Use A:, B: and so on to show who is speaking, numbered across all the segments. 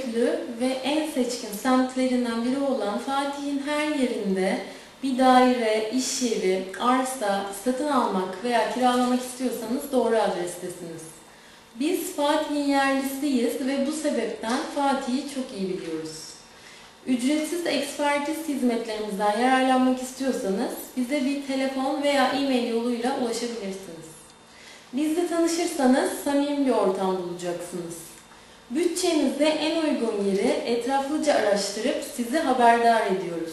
A: öykülü ve en seçkin semtlerinden biri olan Fatih'in her yerinde bir daire, iş yeri, arsa satın almak veya kiralamak istiyorsanız doğru adrestesiniz. Biz Fatih'in yerlisiyiz ve bu sebepten Fatih'i çok iyi biliyoruz. Ücretsiz ekspertiz hizmetlerimizden yararlanmak istiyorsanız bize bir telefon veya e-mail yoluyla ulaşabilirsiniz. Bizle tanışırsanız samimi bir ortam bulacaksınız. Bütçenize en uygun yeri etraflıca araştırıp sizi haberdar ediyoruz.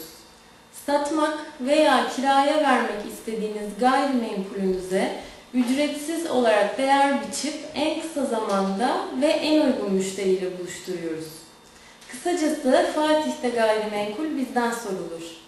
A: Satmak veya kiraya vermek istediğiniz gayrimenkulünüze ücretsiz olarak değer biçip en kısa zamanda ve en uygun müşteriyle buluşturuyoruz. Kısacası Fatih'te gayrimenkul bizden sorulur.